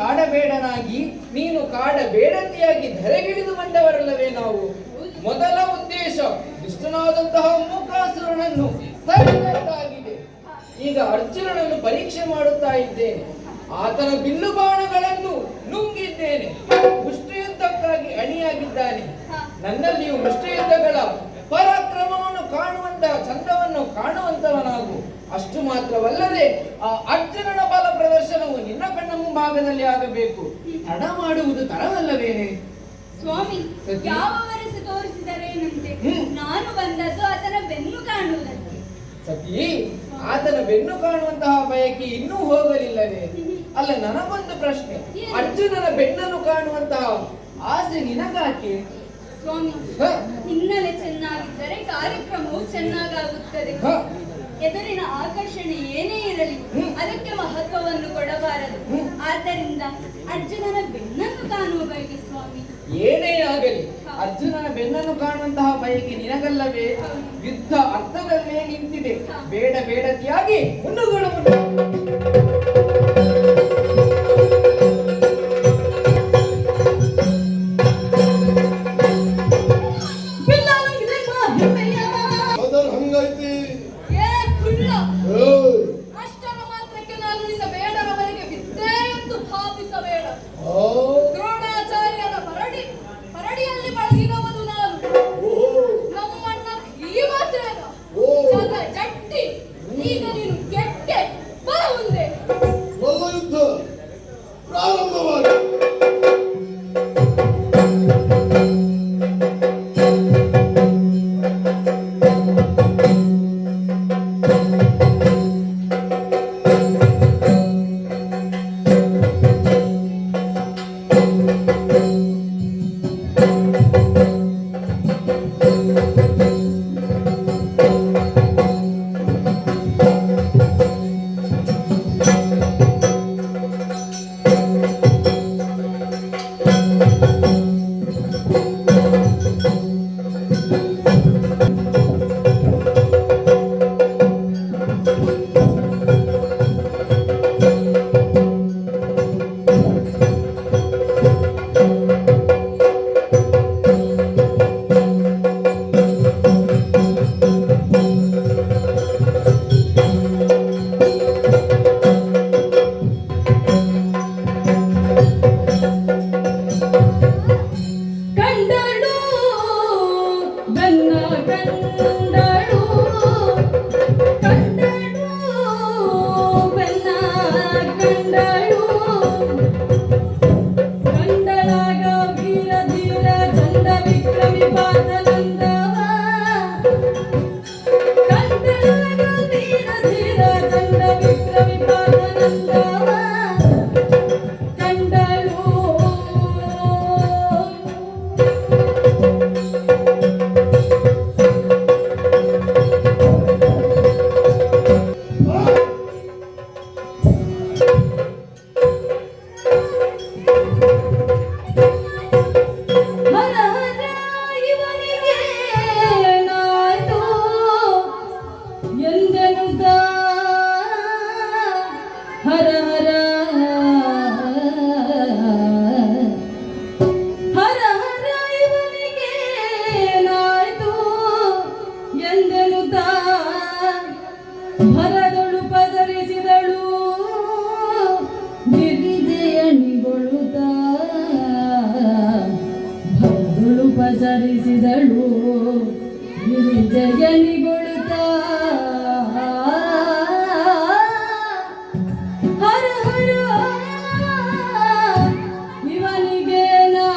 ಕಾಡಬೇಡನಾಗಿ, ನೀನು ಕಾಡಬೇಡತಿಯಾಗಿ ಧರೆಗಿಳಿದು ಬಂದವರಲ್ಲವೇ ನಾವು? ಮೊದಲ ಉದ್ದೇಶ, ದುಷ್ಟನಾದಂತಹ ಮೂಕಾಸುರನನ್ನು ಈಗ ಅರ್ಜುನನನ್ನು ಪರೀಕ್ಷೆ ಮಾಡುತ್ತಾ ಇದ್ದೇನೆ. ಆತನ ಬಿಲ್ಲು ಬಾಣಗಳನ್ನು ನುಂಗಿದ್ದೇನೆ. ಮುಷ್ಟಿಯುದ್ಧಕ್ಕಾಗಿ ಅಣಿಯಾಗಿದ್ದಾನೆ. ನನ್ನಲ್ಲಿಯೂ ಮುಷ್ಟಿಯುದ್ಧಗಳ ಪರಾಕ್ರಮವನ್ನು ಕಾಣುವಂತಹ ಚಂದವನ್ನು ಕಾಣುವಂತವನಾಗು ಅಷ್ಟು ಮಾತ್ರವಲ್ಲದೆ ಆ ಅರ್ಜುನನ ಬಲ ಪ್ರದರ್ಶನವು ನಿನ್ನ ಕಣ್ಣ ಮುಂಭಾಗದಲ್ಲಿ ಆಗಬೇಕು. ತಡ ಮಾಡುವುದು ತರವಲ್ಲವೇನೆ? ಸ್ವಾಮಿ. ಯಾವ ವರಸೆ ತೋರಿಸಿದರೇನಂತೆ ನಾನು ಬಂದದ್ದು ಆತನ ಬೆನ್ನು ಕಾಣುವುದಕ್ಕೆ. ಸತಿ ಆತನ ಬೆನ್ನು ಕಾಣುವಂತಹ ಬಯಕೆ ಇನ್ನೂ ಹೋಗಲಿಲ್ಲವೇ? ಅಲ್ಲ ನನಗೊಂದು ಪ್ರಶ್ನೆ. ಅರ್ಜುನನ ಬೆನ್ನನ್ನು ಕಾಣುವಂತಹ ಆಸೆ ನಿನಗಾಕೆ? ಸ್ವಾಮಿ? ಹಿನ್ನೆಲೆ ಚೆನ್ನಾಗಿದ್ದರೆ ಕಾರ್ಯಕ್ರಮವು ಚೆನ್ನಾಗಾಗುತ್ತದೆ? ಎದುರಿನ ಆಕರ್ಷಣೆ ಏನೇ ಇರಲಿ ಅದಕ್ಕೆ ಮಹತ್ವವನ್ನು ಕೊಡಬಾರದು. ಆದ್ದರಿಂದ ಅರ್ಜುನನ ಬೆನ್ನನ್ನು ಕಾಣುವ ಬಯಕೆ ಸ್ವಾಮಿ. ಏನೇ ಆಗಲಿ ಅರ್ಜುನನ ಬೆನ್ನನ್ನು ಕಾಣುವಂತಹ ಬಯಕೆ ನಿನಗಲ್ಲವೇ? ಯುದ್ಧ ಅರ್ಥದಲ್ಲೇ ನಿಂತಿದೆ. ಬೇಡ ಬೇಡತಿಯಾಗಿ ಮುಂದುಗಳು ಹರದಳು ಪದರಿಸಿದಳು ಗಿರಿಜಯಣಿಗೊಳುತ್ತ ಹರದಳು ಪಸರಿಸಿದಳು ಗಿರಿಜಯನಿಗೊಳುತ್ತ ಹರ ಹರ ಇವನಿಗೆ ನಾ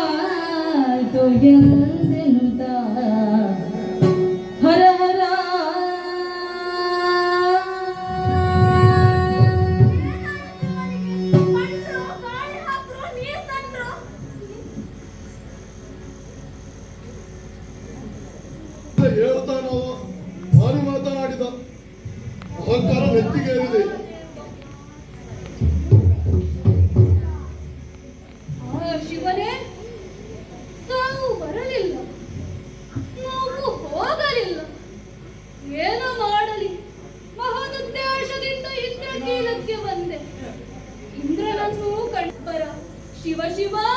de.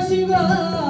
私は